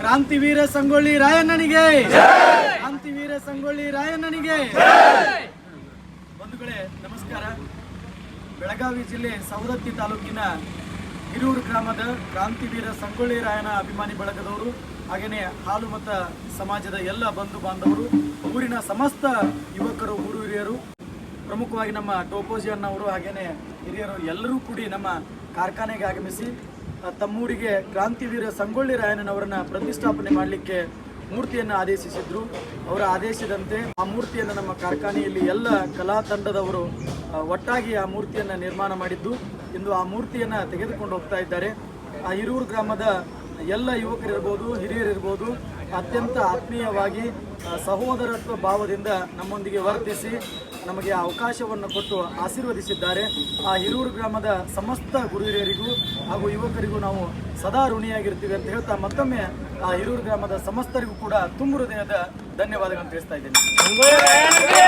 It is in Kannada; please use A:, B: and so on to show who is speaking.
A: ಕ್ರಾಂತಿವೀರ ಸಂಗೊಳ್ಳಿ ರಾಯಣ್ಣನಿಗೆ. ಕ್ರಾಂತಿವೀರ ಸಂಗೊಳ್ಳಿ ರಾಯಣ್ಣನಿಗೆ. ಬಂಧುಗಳೇ, ನಮಸ್ಕಾರ. ಬೆಳಗಾವಿ ಜಿಲ್ಲೆ ಸವದತ್ತಿ ತಾಲೂಕಿನ ಹಿರೂರು ಗ್ರಾಮದ ಕ್ರಾಂತಿವೀರ ಸಂಗೊಳ್ಳಿ ರಾಯನ ಅಭಿಮಾನಿ ಬಳಗದವರು ಹಾಗೆಯೇ ಹಾಲು ಮತ ಸಮಾಜದ ಎಲ್ಲ ಬಂಧು ಬಾಂಧವರು, ಊರಿನ ಸಮಸ್ತ ಯುವಕರು, ಊರು ಹಿರಿಯರು, ಪ್ರಮುಖವಾಗಿ ನಮ್ಮ ಟೋಪೋಜಿ ಅನ್ನವರು ಹಾಗೆಯೇ ಹಿರಿಯರು ಎಲ್ಲರೂ ಕೂಡಿ ನಮ್ಮ ಕಾರ್ಖಾನೆಗೆ ಆಗಮಿಸಿ ತಮ್ಮೂರಿಗೆ ಕ್ರಾಂತಿವೀರ ಸಂಗೊಳ್ಳಿ ರಾಯಣ್ಣನವರನ್ನ ಪ್ರತಿಷ್ಠಾಪನೆ ಮಾಡಲಿಕ್ಕೆ ಮೂರ್ತಿಯನ್ನು ಆದೇಶಿಸಿದ್ರು. ಅವರ ಆದೇಶದಂತೆ ಆ ಮೂರ್ತಿಯನ್ನು ನಮ್ಮ ಕಾರ್ಖಾನೆಯಲ್ಲಿ ಎಲ್ಲ ಕಲಾ ತಂಡದವರು ಒಟ್ಟಾಗಿ ಆ ಮೂರ್ತಿಯನ್ನು ನಿರ್ಮಾಣ ಮಾಡಿದ್ದು. ಇಂದು ಆ ಮೂರ್ತಿಯನ್ನು ತೆಗೆದುಕೊಂಡು ಹೋಗ್ತಾ ಇದ್ದಾರೆ. ಆ ಹಿರೂರು ಗ್ರಾಮದ ಎಲ್ಲ ಯುವಕರಿರ್ಬೋದು ಹಿರಿಯರಿರ್ಬೋದು ಅತ್ಯಂತ ಆತ್ಮೀಯವಾಗಿ ಸಹೋದರತ್ವ ಭಾವದಿಂದ ನಮ್ಮೊಂದಿಗೆ ವರ್ತಿಸಿ ನಮಗೆ ಅವಕಾಶವನ್ನು ಕೊಟ್ಟು ಆಶೀರ್ವದಿಸಿದ್ದಾರೆ. ಆ ಹಿರೂರು ಗ್ರಾಮದ ಸಮಸ್ತ ಗುರು ಹಿರಿಯರಿಗೂ ಹಾಗೂ ಯುವಕರಿಗೂ ನಾವು ಸದಾ ಋಣಿಯಾಗಿರ್ತೀವಿ ಅಂತ ಹೇಳ್ತಾ ಮತ್ತೊಮ್ಮೆ ಆ ಹಿರೂರು ಗ್ರಾಮದ ಸಮಸ್ತರಿಗೂ ಕೂಡ ತುಂಬ ಹೃದಯದ ಧನ್ಯವಾದಗಳನ್ನು ತಿಳಿಸ್ತಾ ಇದ್ದೇನೆ.